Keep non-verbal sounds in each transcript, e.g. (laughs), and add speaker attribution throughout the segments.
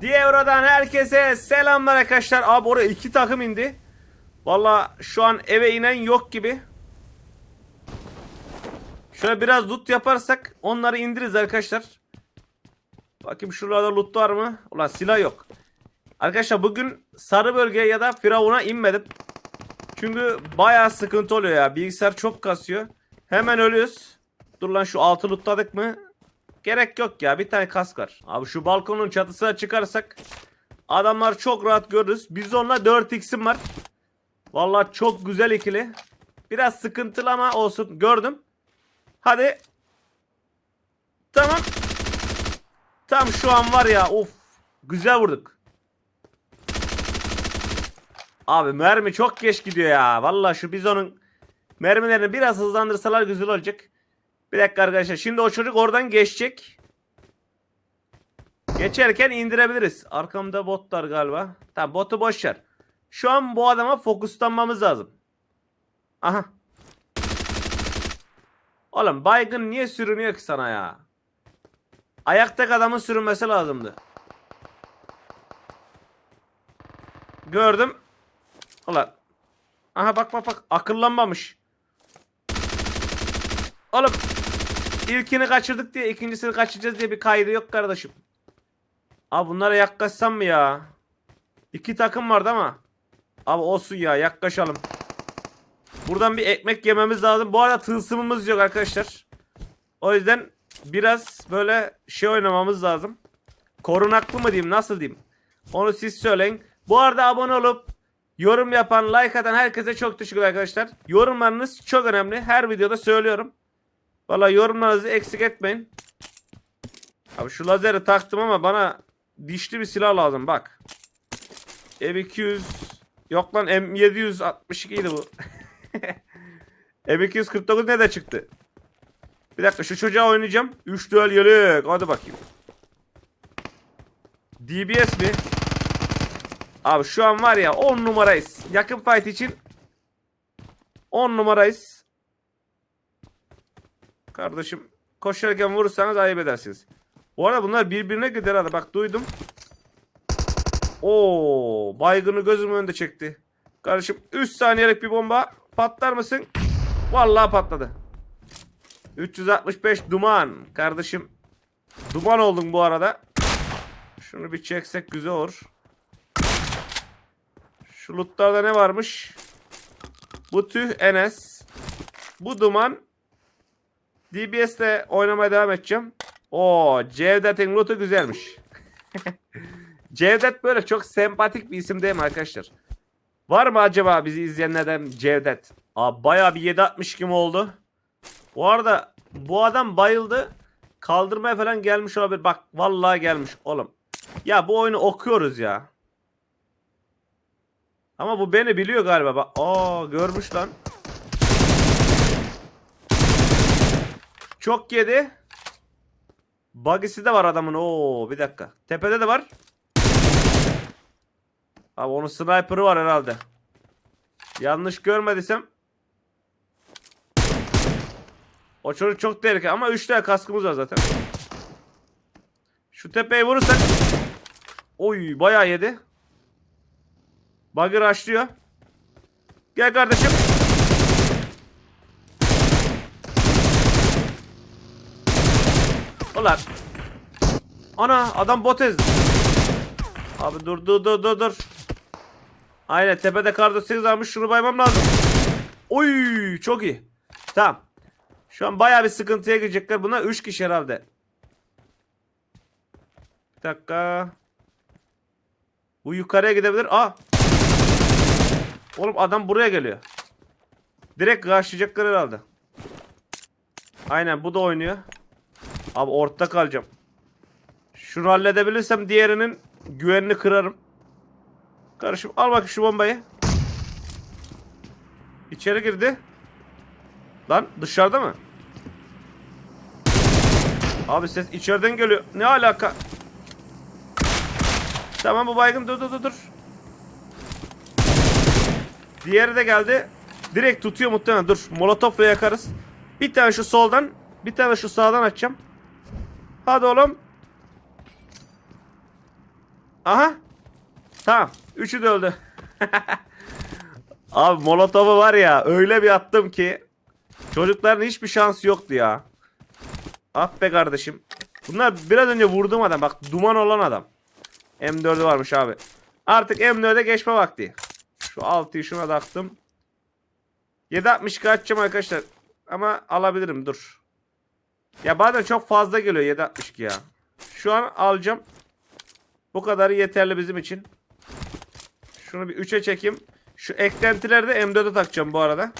Speaker 1: Dievra'dan herkese selamlar arkadaşlar. Abi oraya iki takım indi. Valla şu an eve inen yok gibi. Şöyle biraz loot yaparsak onları indiririz arkadaşlar. Bakayım şuralarda loot var mı? Ulan silah yok. Arkadaşlar bugün sarı bölgeye ya da Firavun'a inmedim. Çünkü bayağı sıkıntı oluyor ya. Bilgisayar çok kasıyor. Hemen ölüyoruz. Dur lan şu altı lootladık mı? Gerek yok ya. Bir tane kask var. Abi şu balkonun çatısına çıkarsak adamlar çok rahat görürüz. Biz onunla 4x'im var. Vallahi çok güzel ikili. Biraz sıkıntılı ama olsun. Gördüm. Hadi. Tamam. Tam şu an var ya. Of. Güzel vurduk. Abi mermi çok geç gidiyor ya. Vallahi şu bizonun mermilerini biraz hızlandırsalar güzel olacak. Bir dakika arkadaşlar. Şimdi o çocuk oradan geçecek. Geçerken indirebiliriz. Arkamda botlar galiba. Tamam botu boş. Şu an bu adama fokuslanmamız lazım. Aha. Oğlum baygın niye sürünüyor ki sana ya? Ayaktaki adamın sürünmesi lazımdı. Gördüm. Ulan. Aha bak bak bak. Akıllanmamış. Oğlum. İlkini kaçırdık diye ikincisini kaçıracağız diye bir kaydı yok kardeşim. Abi bunlara yaklaşsam mı ya? İki takım vardı ama. Abi olsun ya yaklaşalım. Buradan bir ekmek yememiz lazım. Bu arada tılsımımız yok arkadaşlar. O yüzden biraz böyle şey oynamamız lazım. Korunaklı mı diyeyim nasıl diyeyim. Onu siz söyleyin. Bu arada abone olup yorum yapan like atan herkese çok teşekkür arkadaşlar. Yorumlarınız çok önemli. Her videoda söylüyorum. Valla yorumlarınızı eksik etmeyin. Abi şu lazeri taktım ama bana dişli bir silah lazım bak. M200 yok lan M762 idi bu. M249 ne de çıktı? Bir dakika şu çocuğa oynayacağım. 3 duel yelek. Hadi bakayım. DBS mi? Abi şu an var ya 10 numarayız. Yakın fight için 10 numarayız. Kardeşim koşarken vurursanız ayıp edersiniz. Bu arada bunlar birbirine gider hadi bak duydum. Oo, baygını gözümün önünde çekti. Kardeşim 3 saniyelik bir bomba patlar mısın? Vallahi patladı. 365 duman kardeşim. Duman oldun bu arada. Şunu bir çeksek güzel olur. Şu lootlarda ne varmış? Bu tüh Enes. Bu duman. DBS'de oynamaya devam edeceğim. Oo, Cevdet'in lootu güzelmiş. (laughs) Cevdet böyle çok sempatik bir isim değil mi arkadaşlar? Var mı acaba bizi izleyenlerden Cevdet? Aa, bayağı bir 7.62 mi oldu? Bu arada bu adam bayıldı. Kaldırmaya falan gelmiş olabilir. Bak vallahi gelmiş oğlum. Ya bu oyunu okuyoruz ya. Ama bu beni biliyor galiba. Bak, aa görmüş lan. Çok yedi. Buggy'si de var adamın. Oo bir dakika. Tepede de var. Abi onun sniper'ı var herhalde. Yanlış görmediysem. O çocuk çok tehlikeli ama 3 tane kaskımız var zaten. Şu tepeyi vurursak. Oy bayağı yedi. Buggy rushlıyor. Gel kardeşim. Ulan. Ana adam bot ezdi. Abi dur dur dur dur dur. Aynen tepede kardo 8 almış şunu baymam lazım. Oy çok iyi. Tamam. Şu an baya bir sıkıntıya girecekler. Buna 3 kişi herhalde. Bir dakika. Bu yukarıya gidebilir. Aa. Oğlum adam buraya geliyor. Direkt karşılayacaklar herhalde. Aynen bu da oynuyor. Abi ortada kalacağım. Şunu halledebilirsem diğerinin güvenini kırarım. Karışım al bakayım şu bombayı. İçeri girdi. Lan dışarıda mı? Abi ses içeriden geliyor. Ne alaka? Tamam bu baygın dur dur dur. Diğeri de geldi. Direkt tutuyor muhtemelen. Dur molotofla yakarız. Bir tane şu soldan. Bir tane şu sağdan açacağım. Hadi oğlum. Aha. Tamam. Üçü de öldü. (laughs) Abi molotofu var ya öyle bir attım ki çocukların hiçbir şansı yoktu ya. Ah be kardeşim. Bunlar biraz önce vurduğum adam bak duman olan adam. M4'ü varmış abi. Artık M4'e geçme vakti. Şu 6'yı şuna taktım. 7.62 açacağım arkadaşlar. Ama alabilirim dur. Ya bazen çok fazla geliyor 7.62 ya. Şu an alacağım. Bu kadarı yeterli bizim için. Şunu bir 3'e çekeyim. Şu eklentileri de M4'e takacağım bu arada.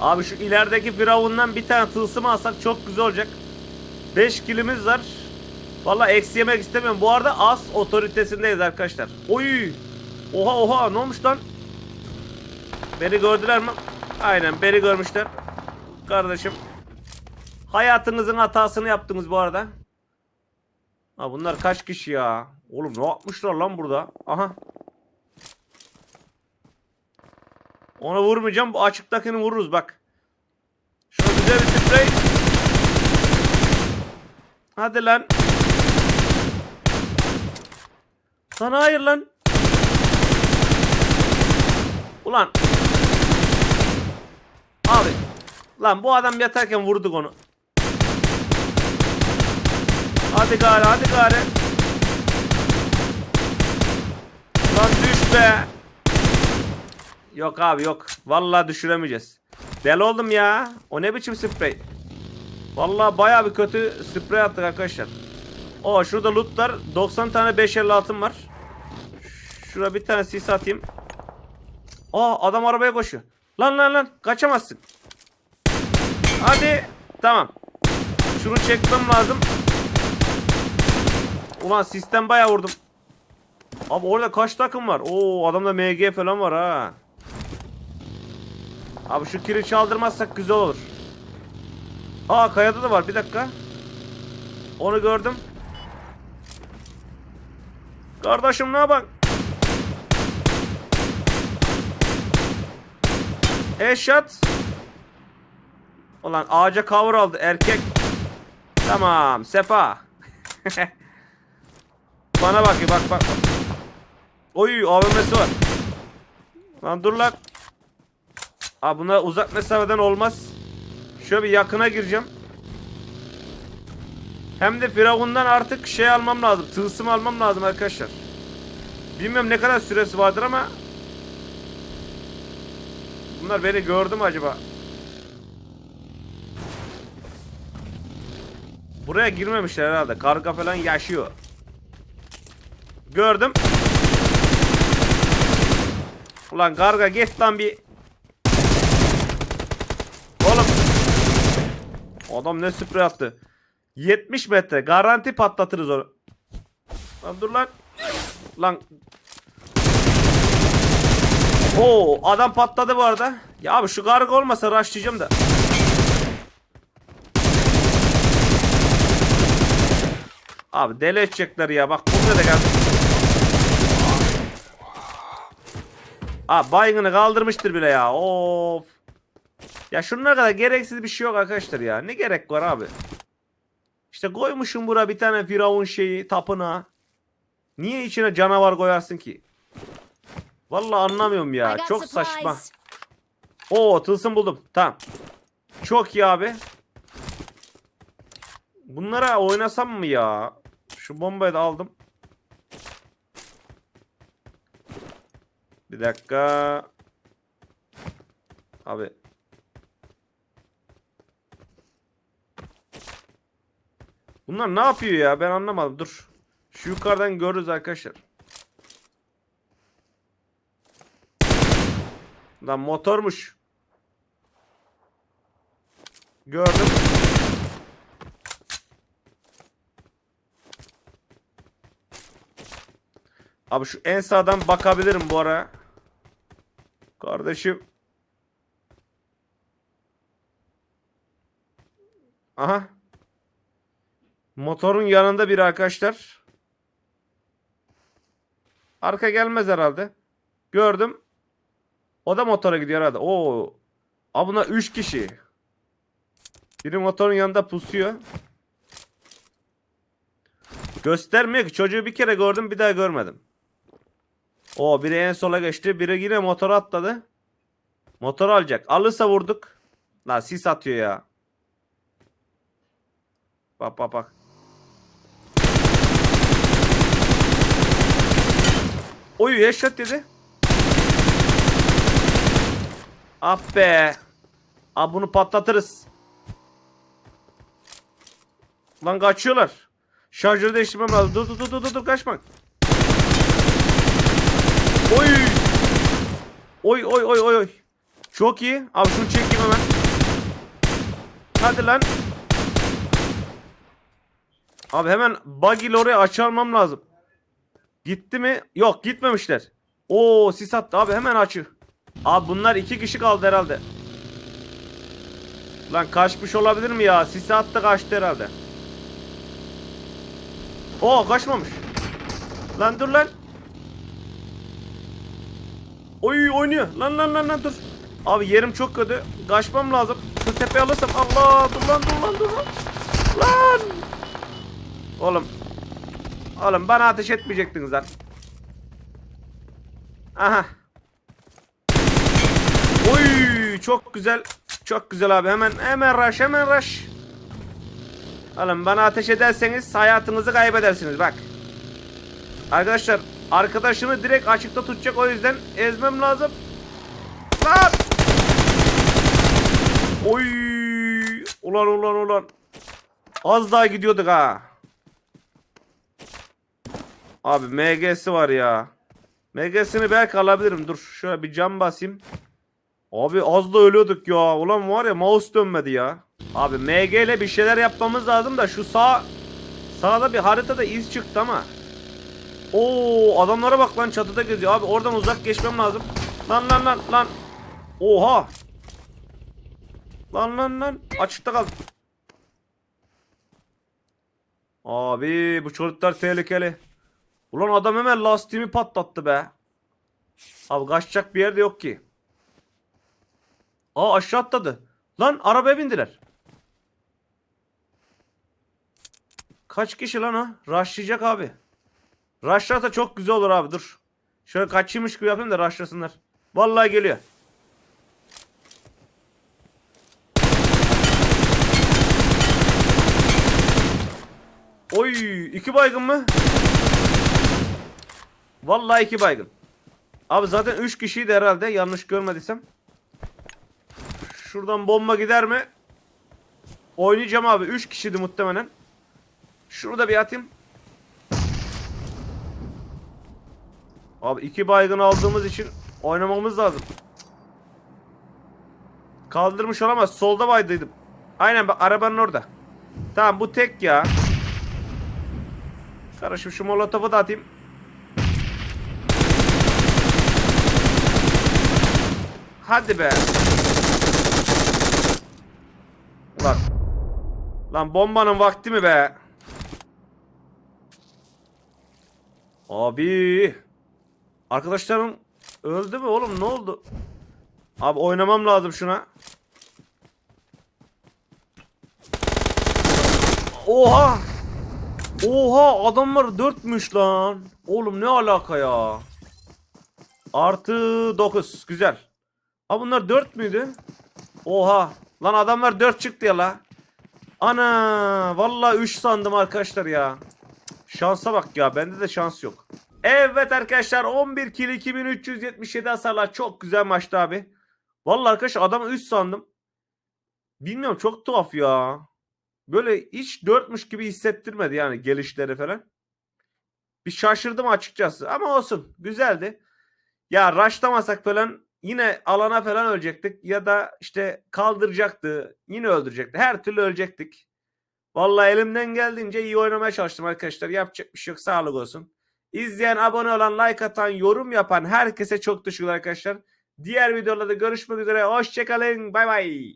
Speaker 1: Abi şu ilerideki firavundan bir tane tılsım alsak çok güzel olacak. 5 kilimiz var. Valla eksi yemek istemiyorum. Bu arada az otoritesindeyiz arkadaşlar. Oy! Oha oha ne olmuş lan? Beni gördüler mi? Aynen beni görmüşler. Kardeşim. Hayatınızın hatasını yaptınız bu arada. Ha bunlar kaç kişi ya? Oğlum ne yapmışlar lan burada? Aha. Onu vurmayacağım. Bu açıktakini vururuz bak. Şuna güzel bir sprey. Hadi lan. Lan hayır lan. Ulan. Abi. Lan bu adam yatarken vurduk onu. Hadi gari hadi gari. Lan düş be. Yok abi yok. Vallahi düşüremeyeceğiz. Deli oldum ya. O ne biçim sprey? Vallahi bayağı bir kötü sprey attık arkadaşlar. O şurada lootlar 90 tane 556'm var. Şuraya bir tane sis atayım. Aa adam arabaya koşuyor. Lan lan lan kaçamazsın. Hadi. Tamam. Şunu çekmem lazım. Ulan sistem bayağı vurdum. Abi orada kaç takım var? Oo adamda MG falan var ha. Abi şu kiri çaldırmazsak güzel olur. Aa kayada da var bir dakika. Onu gördüm. Kardeşim ne yapan? Eşat. Ulan ağaca cover aldı erkek. Tamam sefa. (laughs) Bana bakıyor bak bak. Oy AVM'si var. Lan dur lan. Abi buna uzak mesafeden olmaz. Şöyle bir yakına gireceğim. Hem de Firavun'dan artık şey almam lazım. Tılsım almam lazım arkadaşlar. Bilmiyorum ne kadar süresi vardır ama Bunlar beni gördü mü acaba? Buraya girmemişler herhalde. Karga falan yaşıyor. Gördüm. Ulan karga git lan bir. Oğlum. Adam ne sprey attı. 70 metre. Garanti patlatırız onu. Lan dur lan. Lan. Oo adam patladı bu arada. Ya abi şu karga olmasa rushlayacağım da. Abi deli edecekler ya. Bak burada da geldi. Abi baygını kaldırmıştır bile ya. Of. Ya şunlara kadar gereksiz bir şey yok arkadaşlar ya. Ne gerek var abi? İşte koymuşum bura bir tane firavun şeyi tapınağı. Niye içine canavar koyarsın ki? Vallahi anlamıyorum ya. Çok saçma. Oo tılsım buldum. Tamam. Çok iyi abi. Bunlara oynasam mı ya? Şu bombayı da aldım. Bir dakika. Abi. Bunlar ne yapıyor ya? Ben anlamadım. Dur. Şu yukarıdan görürüz arkadaşlar. Lan motormuş. Gördüm. Abi şu en sağdan bakabilirim bu ara. Kardeşim. Aha. Motorun yanında bir arkadaşlar. Arka gelmez herhalde. Gördüm. O da motora gidiyor herhalde. Oo. Abi bunlar 3 kişi. Biri motorun yanında pusuyor. Göstermiyor ki. Çocuğu bir kere gördüm bir daha görmedim. O biri en sola geçti. Biri yine motora atladı. Motor alacak. Alırsa vurduk. La sis atıyor ya. Bak bak bak. Oy headshot dedi. Ah be. Abi bunu patlatırız. Lan kaçıyorlar. Şarjörü değiştirmem lazım. Dur dur dur dur, dur kaçma. Oy. Oy oy oy oy. Çok iyi. Abi şunu çekeyim hemen. Hadi lan. Abi hemen buggy ile oraya açalmam lazım. Gitti mi? Yok gitmemişler. Oo sis attı abi hemen açı. Abi bunlar iki kişi kaldı herhalde. Lan kaçmış olabilir mi ya? Sis attı kaçtı herhalde. Oo kaçmamış. Lan dur lan. Oy oynuyor. Lan lan lan lan dur. Abi yerim çok kötü. Kaçmam lazım. Şu tepeyi alırsam Allah dur lan dur lan dur lan. Lan. Oğlum. Oğlum bana ateş etmeyecektiniz lan. Aha. Oy çok güzel. Çok güzel abi. Hemen hemen rush hemen rush. Oğlum bana ateş ederseniz hayatınızı kaybedersiniz bak. Arkadaşlar arkadaşını direkt açıkta tutacak o yüzden ezmem lazım. Lan! Oy! Ulan ulan ulan. Az daha gidiyorduk ha. Abi MG'si var ya. MG'sini belki alabilirim. Dur şöyle bir cam basayım. Abi az da ölüyorduk ya. Ulan var ya mouse dönmedi ya. Abi MG ile bir şeyler yapmamız lazım da şu sağ sağda bir haritada iz çıktı ama. Oo adamlara bak lan çatıda geziyor. Abi oradan uzak geçmem lazım. Lan lan lan lan. Oha. Lan lan lan. Açıkta kaldım. Abi bu çocuklar tehlikeli. Ulan adam hemen lastiğimi patlattı be. Abi kaçacak bir yerde yok ki. Aa aşağı atladı. Lan arabaya bindiler. Kaç kişi lan o? Rushlayacak abi. Rushlarsa çok güzel olur abi dur. Şöyle kaçıymış gibi yapayım da rushlasınlar. Vallahi geliyor. Oy iki baygın mı? Vallahi iki baygın. Abi zaten üç kişiydi herhalde yanlış görmediysem. Şuradan bomba gider mi? Oynayacağım abi. Üç kişiydi muhtemelen. Şurada bir atayım. Abi iki baygın aldığımız için oynamamız lazım. Kaldırmış olamaz. Solda baydıydım. Aynen bak arabanın orada. Tamam bu tek ya. Karışım şu molotofu da atayım. Hadi be. Ulan. Lan bombanın vakti mi be? Abi. Arkadaşlarım öldü mü oğlum ne oldu? Abi oynamam lazım şuna. Oha! Oha adamlar dörtmüş lan. Oğlum ne alaka ya? Artı 9 güzel. Ha bunlar 4 müydü? Oha. Lan adamlar 4 çıktı ya la. Ana vallahi 3 sandım arkadaşlar ya. Şansa bak ya bende de şans yok. Evet arkadaşlar 11 kill 2377 hasarlar çok güzel maçtı abi. Vallahi arkadaşlar adamı 3 sandım. Bilmiyorum çok tuhaf ya. Böyle hiç 4'müş gibi hissettirmedi yani gelişleri falan. Bir şaşırdım açıkçası ama olsun güzeldi. Ya rushlamasak falan yine alana falan ölecektik ya da işte kaldıracaktı yine öldürecekti. Her türlü ölecektik. Vallahi elimden geldiğince iyi oynamaya çalıştım arkadaşlar. Yapacak bir şey yok sağlık olsun. İzleyen, abone olan, like atan, yorum yapan herkese çok teşekkürler arkadaşlar. Diğer videolarda görüşmek üzere. Hoşçakalın. Bay bay.